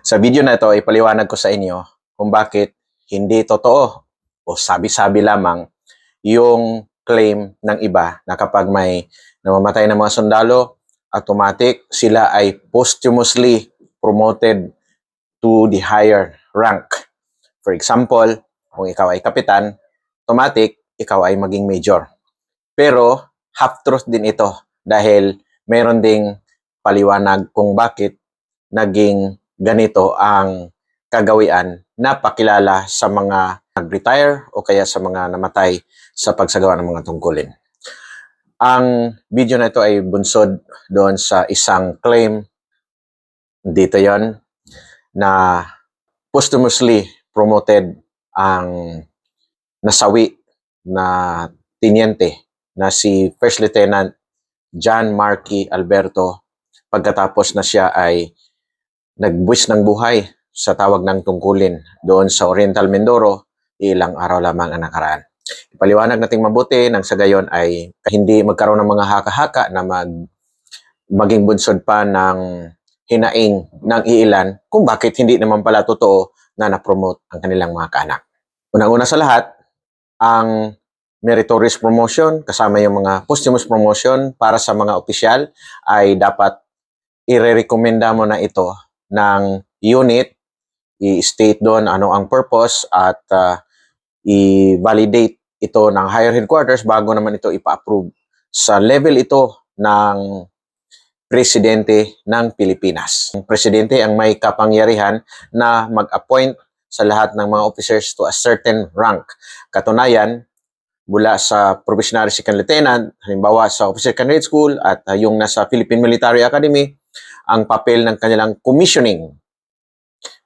Sa video na ito, ipaliwanag ko sa inyo kung bakit hindi totoo o sabi-sabi lamang yung claim ng iba na kapag may namamatay ng mga sundalo, automatic sila ay posthumously promoted to the higher rank. For example, kung ikaw ay kapitan, automatic ikaw ay maging major. Pero half truth din ito dahil meron ding paliwanag kung bakit naging ganito ang kagawian na pakilala sa mga nag-retire o kaya sa mga namatay sa pagsagawa ng mga tungkulin. Ang video na ito ay bunsod doon sa isang claim dito yon na posthumously promoted ang nasawi na tiniente na si First Lieutenant John Marky Alberto pagkatapos na siya ay nagbuwis ng buhay sa tawag ng tungkulin doon sa Oriental Mindoro ilang araw lamang ang nakaraan. Ipaliwanag nating mabuti nang sa gayon ay hindi magkaroon ng mga haka-haka na mag maging bunsod pa ng hinaing ng iilan kung bakit hindi naman pala totoo na na-promote ang kanilang mga kaanak. Unang-una sa lahat, ang meritorious promotion kasama yung mga posthumous promotion para sa mga opisyal ay dapat irerekomenda mo na ito ng unit, i-state doon ano ang purpose at uh, i-validate ito ng higher headquarters bago naman ito ipa-approve sa level ito ng presidente ng Pilipinas. Ang presidente ang may kapangyarihan na mag-appoint sa lahat ng mga officers to a certain rank. Katunayan, mula sa probationary second lieutenant, halimbawa sa officer candidate school at uh, yung nasa Philippine Military Academy, ang papel ng kanilang commissioning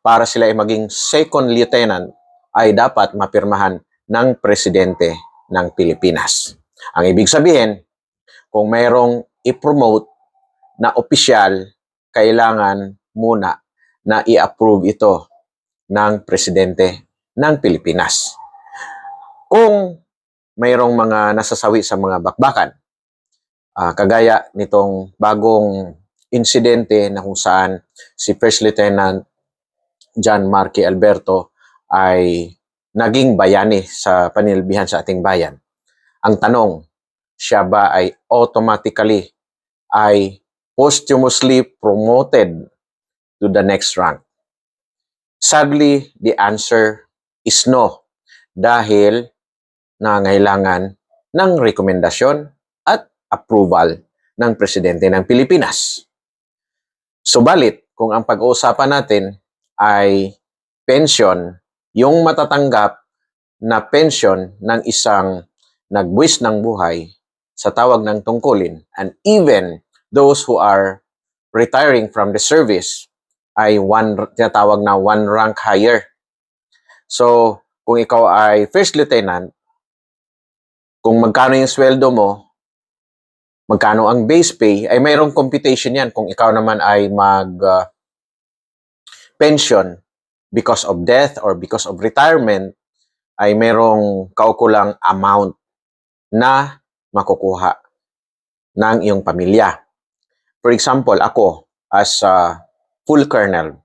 para sila ay maging second lieutenant ay dapat mapirmahan ng presidente ng Pilipinas. Ang ibig sabihin, kung mayroong i-promote na opisyal, kailangan muna na i-approve ito ng presidente ng Pilipinas. Kung mayroong mga nasasawi sa mga bakbakan, ah, kagaya nitong bagong insidente na kung saan si First Lieutenant John Marky Alberto ay naging bayani sa panilbihan sa ating bayan. Ang tanong, siya ba ay automatically ay posthumously promoted to the next rank? Sadly, the answer is no dahil nangailangan ng rekomendasyon at approval ng presidente ng Pilipinas. Subalit, kung ang pag-uusapan natin ay pension, yung matatanggap na pension ng isang nagbuwis ng buhay sa tawag ng tungkulin and even those who are retiring from the service ay one tinatawag na one rank higher. So, kung ikaw ay first lieutenant, kung magkano yung sweldo mo, magkano ang base pay, ay mayroong computation yan kung ikaw naman ay mag uh, pension because of death or because of retirement, ay mayroong kaukulang amount na makukuha ng iyong pamilya. For example, ako as a full colonel,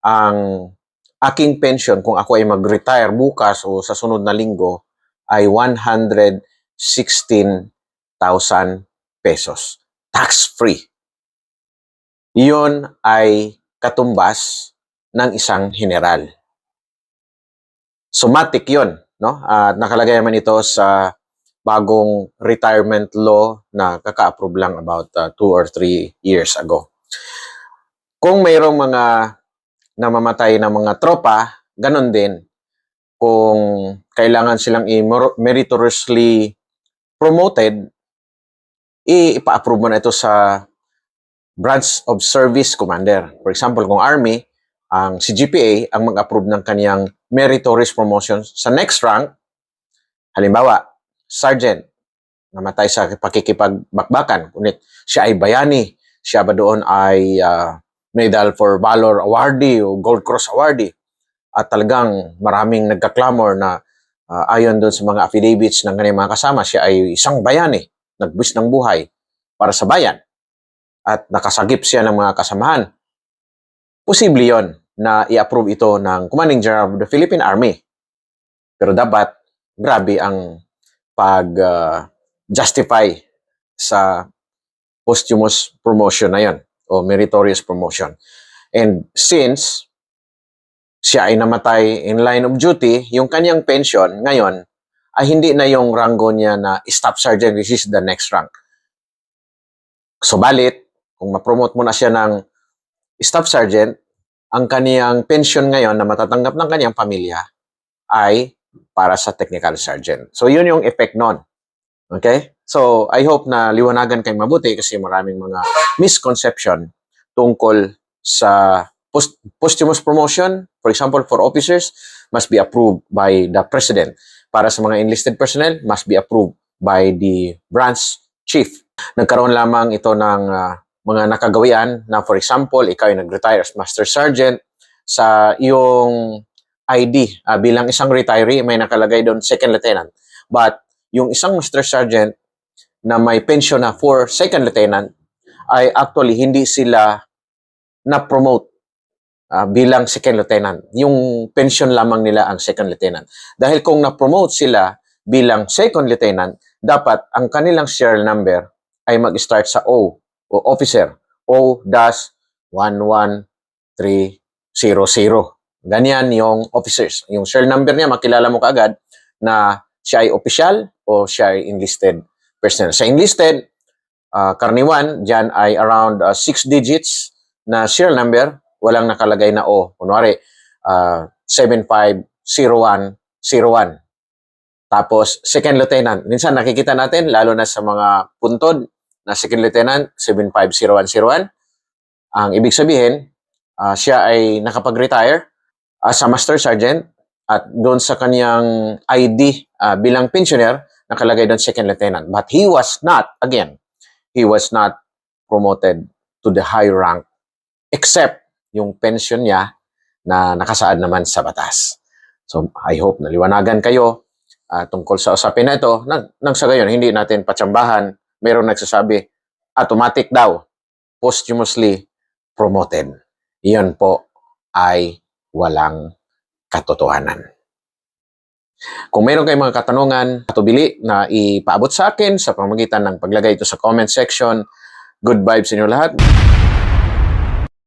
ang aking pension kung ako ay mag-retire bukas o sa sunod na linggo ay 116,000 pesos. Tax-free. Iyon ay katumbas ng isang general. Somatic yon, no? At nakalagay naman ito sa bagong retirement law na kaka-approve lang about 2 uh, or 3 years ago. Kung mayroong mga namamatay na mga tropa, ganun din. Kung kailangan silang i-meritoriously promoted, ipa-approve mo na ito sa branch of service commander. For example, kung army, ang CGPA ang mag-approve ng kaniyang meritorious promotion sa next rank. Halimbawa, sergeant, namatay sa pakikipagbakbakan, ngunit siya ay bayani, siya ba doon ay uh, Medal for Valor awardee o Gold Cross awardee, at talagang maraming nagka-clamor na uh, ayon doon sa mga affidavits ng kanyang mga kasama, siya ay isang bayani, nagbus ng buhay para sa bayan at nakasagip siya ng mga kasamahan. posible yon na i-approve ito ng Commanding General of the Philippine Army. Pero dapat, grabe ang pag-justify sa posthumous promotion na yon o meritorious promotion. And since siya ay namatay in line of duty, yung kanyang pension ngayon ay hindi na yung ranggo niya na staff sergeant, which is the next rank. Subalit, kung ma-promote mo na siya ng staff sergeant, ang kaniyang pension ngayon na matatanggap ng kanyang pamilya ay para sa technical sergeant. So, yun yung effect nun. Okay? So, I hope na liwanagan kayo mabuti kasi maraming mga misconception tungkol sa post posthumous promotion. For example, for officers, must be approved by the president. Para sa mga enlisted personnel, must be approved by the branch chief. Nagkaroon lamang ito ng ah, mga nakagawian na for example, ikaw ay nag-retire as master sergeant sa iyong ID ah, bilang isang retiree, may nakalagay doon second lieutenant. But yung isang master sergeant na may pension na for second lieutenant ay actually hindi sila na-promote ah, bilang second lieutenant. Yung pension lamang nila ang second lieutenant. Dahil kung na-promote sila bilang second lieutenant, dapat ang kanilang serial number ay mag-start sa O o officer. O-11300. Ganyan yung officers. Yung serial number niya, makilala mo kaagad na siya ay official o siya ay enlisted personnel. Sa enlisted, uh, karniwan, dyan ay around 6 digits na serial number, walang nakalagay na O. Kunwari, uh, 750101. Tapos, second lieutenant. Minsan nakikita natin, lalo na sa mga puntod, na second lieutenant, 750101. Ang ibig sabihin, ah, siya ay nakapag-retire as a master sergeant at doon sa kanyang ID ah, bilang pensioner, nakalagay doon second lieutenant. But he was not, again, he was not promoted to the high rank except yung pension niya na nakasaad naman sa batas. So, I hope naliwanagan kayo ah, tungkol sa usapin na ito. Nang, nang sa gayon, hindi natin patsambahan. Mayroong nagsasabi, automatic daw, posthumously promoted. Iyon po ay walang katotohanan. Kung mayroon kayong mga katanungan, katubili na ipaabot sa akin sa pamagitan ng paglagay ito sa comment section. Good vibes sa inyo lahat.